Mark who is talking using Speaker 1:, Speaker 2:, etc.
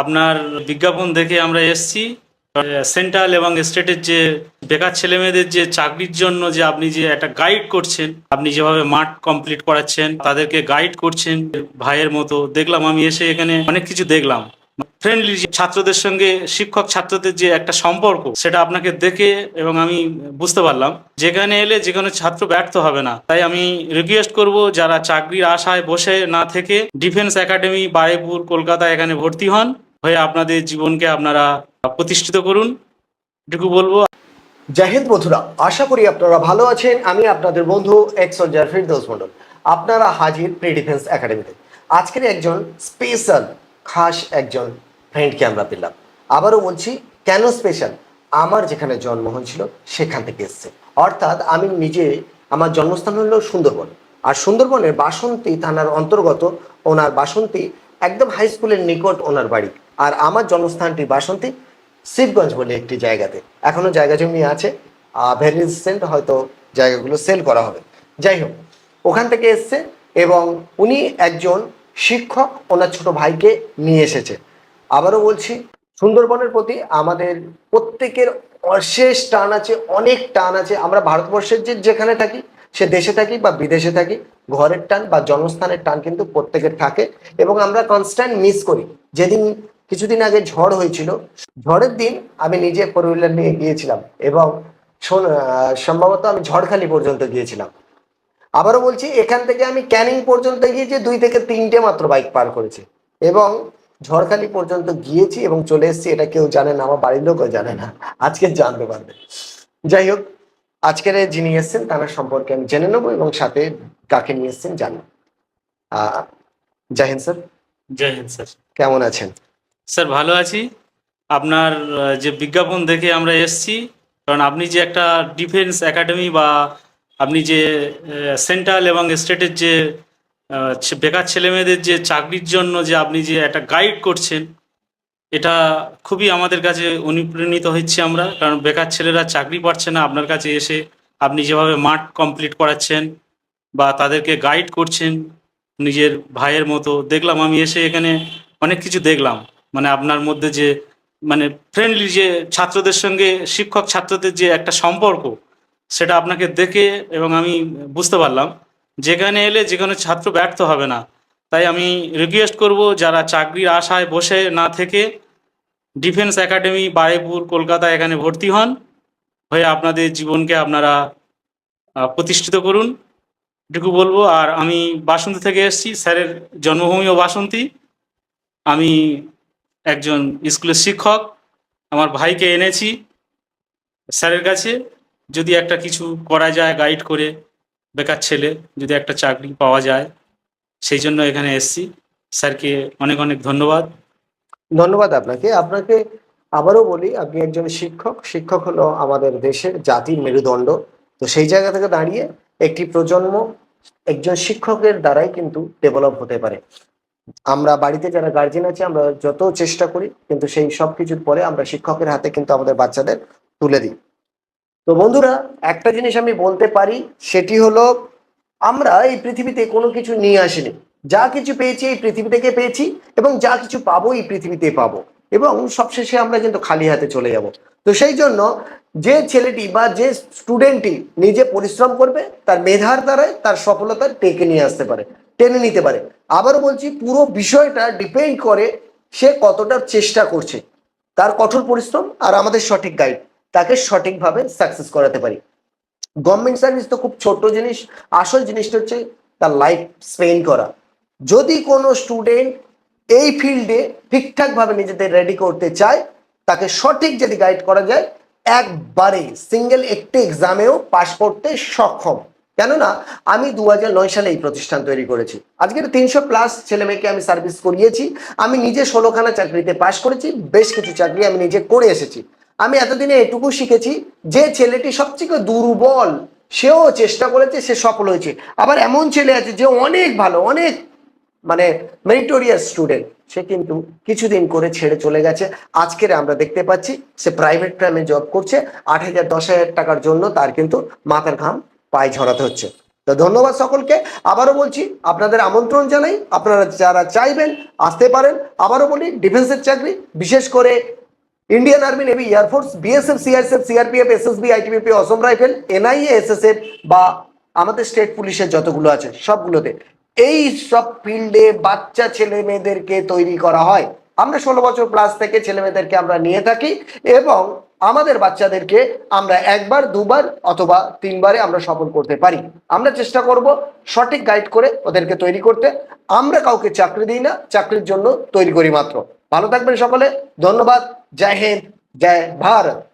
Speaker 1: আপনার বিজ্ঞাপন দেখে আমরা এসছি। সেন্ট্রাল এবং স্টেটের যে বেকার ছেলেমেয়েদের যে চাকরির জন্য যে আপনি যে একটা গাইড করছেন, আপনি যেভাবে মাঠ কমপ্লিট করাচ্ছেন, তাদেরকে গাইড করছেন ভাইয়ের মতো। দেখলাম আমি এসে এখানে অনেক কিছু দেখলাম। ফ্রেন্ডলি ছাত্রদের সঙ্গে, শিক্ষক ছাত্রদের যে একটা সম্পর্ক, সেটা আপনাকে দেখে এবং আমি বুঝতে পারলাম। যেখানে এলে যে কোনো ছাত্র ব্যর্থ হবে না। তাই আমি রিকোয়েস্ট করব, যারা চাকরির আশায় বসে না থেকে ডিফেন্স একাডেমি বারেপুর কলকাতা এখানে ভর্তি হন। হয়ে আপনাদের জীবনকে আপনারা প্রতিষ্ঠিত করুন। এটুকু বলব।
Speaker 2: জাহিদ বন্ধুরা, আশা করি আপনারা ভালো আছেন। আমি আপনাদের বন্ধু এক্স ফিরদৌস মন্ডল আপনারা হাজির প্রি ডিফেন্স একাডেমিতে আজকের একজন স্পেশাল খাস একজন ফ্রেন্ডকে আমরা পেলাম। আবারও বলছি, কেন স্পেশাল আমার যেখানে জন্ম হয়েছিল সেখান থেকে এসছে। অর্থাৎ আমি নিজে, আমার জন্মস্থান হলো সুন্দরবন। আর সুন্দরবনের বাসন্তী থানার অন্তর্গত ওনার বাসন্তী একদম হাই স্কুলের নিকট ওনার বাড়ি। আর আমার জন্মস্থানটি বাসন্তী, শিবগঞ্জ বলে একটি জায়গাতে। এখনও জায়গা জমি আছে ভেরি রিসেন্ট হয়তো জায়গাগুলো সেল করা হবে। যাই হোক, ওখান থেকে এসছে এবং উনি একজন শিক্ষক, ওনার ছোট ভাইকে নিয়ে এসেছে। আবারও বলছি, সুন্দরবনের প্রতি আমাদের প্রত্যেকের অশেষ টান আছে, অনেক টান আছে। আমরা ভারতবর্ষের যে যেখানে থাকি, সে দেশে থাকি বা বিদেশে থাকি, ঘরের টান বা জন্মস্থানের টান কিন্তু প্রত্যেকের থাকে এবং আমরা কনস্ট্যান্ট মিস করি। যেদিন কিছুদিন আগে ঝড় হয়েছিল। ঝড়ের দিন আমি নিজে ফোর হুইলার নিয়ে গিয়েছিলাম এবং সম্ভবত আমি ঝড়খালি পর্যন্ত গিয়েছিলাম। আবারও বলছি এখান থেকে আমি ক্যানিং পর্যন্ত গিয়েছি দুই থেকে তিনটে মাত্র বাইক পার করেছি এবং ঝড়খালি পর্যন্ত গিয়েছি এবং চলে এসেছি এটা কেউ জানে না আমার বাড়ির লোকও জানে না আজকে জানতে পারবে। যাই হোক আজকের যিনি এসছেন তার সম্পর্কে আমি জেনে নেব এবং সাথে কাকে নিয়ে এসছেন জানব। আহ, জাহিন স্যার।
Speaker 1: জয় হিন্দ স্যার।
Speaker 2: কেমন আছেন?
Speaker 1: স্যার, ভালো আছি। আপনার যে বিজ্ঞাপন দেখে আমরা এসছি, কারণ আপনি যে একটা ডিফেন্স একাডেমি বা আপনি যে সেন্ট্রাল এবং স্টেটের যে বেকার ছেলেমেয়েদের যে চাকরির জন্য যে আপনি যে একটা গাইড করছেন, এটা খুবই আমাদের কাছে অনুপ্রাণিত হচ্ছে আমরা। কারণ বেকার ছেলেরা চাকরি পাচ্ছে না, আপনার কাছে এসে আপনি যেভাবে মাঠ কমপ্লিট করাচ্ছেন বা তাদেরকে গাইড করছেন নিজের ভাইয়ের মতো। দেখলাম আমি এসে এখানে অনেক কিছু দেখলাম। মানে আপনার মধ্যে যে মানে ফ্রেন্ডলি যে ছাত্রদের সঙ্গে, শিক্ষক ছাত্রদের যে একটা সম্পর্ক, সেটা আপনাকে দেখে এবং আমি বুঝতে পারলাম। যেখানে এলে যে কোনো ছাত্র ব্যর্থ হবে না। তাই আমি রিকোয়েস্ট করব যারা চাকরির আশায় বসে না থেকে ডিফেন্স একাডেমি বারেপুর কলকাতা এখানে ভর্তি হন। হয়ে আপনাদের জীবনকে আপনারা প্রতিষ্ঠিত করুন। এটুকু বলব। আর আমি বাসন্তী থেকে এসেছি। স্যারের জন্মভূমিও বাসন্তী। আমি একজন স্কুলের শিক্ষক, আমার ভাইকে এনেছি স্যারের কাছে। যদি একটা কিছু করা যায় গাইড করে, বেকার ছেলে, যদি একটা চাকরি পাওয়া যায়, সেই জন্য এখানে এসেছি। স্যারকে অনেক অনেক ধন্যবাদ।
Speaker 2: ধন্যবাদ আপনাকে। আপনাকে আবারও বলি, আপনি একজন শিক্ষক। শিক্ষক হলো আমাদের দেশের জাতির মেরুদণ্ড। তো সেই জায়গা থেকে দাঁড়িয়ে একটি প্রজন্ম একজন শিক্ষকের দ্বারাই কিন্তু ডেভেলপ হতে পারে। আমরা বাড়িতে যারা গার্জেন আছে, আমরা যত চেষ্টা করি, কিন্তু সেই সব কিছুর পরে আমরা শিক্ষকের হাতে কিন্তু আমাদের বাচ্চাদের তুলে দিই। তো বন্ধুরা, একটা জিনিস আমি বলতে পারি, সেটি হলো আমরা এই পৃথিবীতে কোনো কিছু নিয়ে আসিনি। যা কিছু পেয়েছি এই পৃথিবী থেকে পেয়েছি এবং যা কিছু পাবো এই পৃথিবীতে পাবো। এবং সবশেষে আমরা কিন্তু খালি হাতে চলে যাব। তো সেই জন্য যে ছেলেটি বা যে স্টুডেন্টটি নিজে পরিশ্রম করবে, তার মেধার দ্বারাই তার সফলতা টেকে নিয়ে আসতে পারে, টেনে নিতে পারে। আবারও বলছি, পুরো বিষয়টা ডিপেন্ড করে সে কতটা চেষ্টা করছে। তার কঠোর পরিশ্রম আর আমাদের সঠিক গাইড তাকে সঠিকভাবে সাকসেস করাতে পারি। গভর্নমেন্ট সার্ভিস তো খুব ছোট জিনিস, আসল জিনিসটা হচ্ছে তার লাইফ স্পেন্ড করা। যদি কোনো স্টুডেন্ট এই ফিল্ডে ঠিকঠাকভাবে নিজেদের রেডি করতে চায়, তাকে সঠিক যদি গাইড করা যায়, একবারে সিঙ্গেল একটি এক্সামেও পাশ করতে সক্ষম। কেননা, আমি দু সালে এই প্রতিষ্ঠান তৈরি করেছি। আজকের তিনশো প্লাস ছেলে মেয়েকে আমি সার্ভিস করিয়েছি। আমি নিজে ষোলোখানা চাকরিতে পাশ করেছি, বেশ কিছু চাকরি আমি নিজে করে এসেছি। আমি এতদিনে এটুকু শিখেছি যে ছেলেটি সবথেকে দুর্বল, সেও চেষ্টা করেছে, সে সফল হয়েছে। আবার এমন ছেলে আছে যে অনেক ভালো, অনেক মানে মেরিটোরিয়াস স্টুডেন্ট সে কিন্তু কিছুদিন করে ছেড়ে চলে গেছে। আজকের আমরা দেখতে পাচ্ছি, সে প্রাইভেট ফার্মে জব করছে, আট হাজার, দশ হাজার টাকার জন্য তার কিন্তু মাথার ঘাম পায়ে ঝরাতে হচ্ছে। তো ধন্যবাদ সকলকে। আবারও বলছি, আপনাদের আমন্ত্রণ জানাই, আপনারা যারা চাইবেন আসতে পারেন। আবারও বলি ডিফেন্সের চাকরি, বিশেষ করে Indian army navy air force BSF CISF CRPF SSB ITBP Assam rifle NIA SSF বা আমাদের স্টেট পুলিশের যতগুলো আছে, সবগুলোতে এই সব ফিল্ডে বাচ্চা ছেলে মেয়েদেরকে তৈরি করা হয়। আমরা ষোলো বছর প্লাস থেকে ছেলে মেয়েদেরকে আমরা নিয়ে থাকি এবং আমাদের বাচ্চাদেরকে আমরা একবার, দুবার অথবা তিনবারে আমরা সফল করতে পারি। আমরা চেষ্টা করব সঠিক গাইড করে ওদেরকে তৈরি করতে। আমরা কাউকে চাকরি দিই না, চাকরির জন্য তৈরি করি মাত্র। ভালো থাকবেন সকলে। ধন্যবাদ। জয় হিন্দ। জয় ভারত।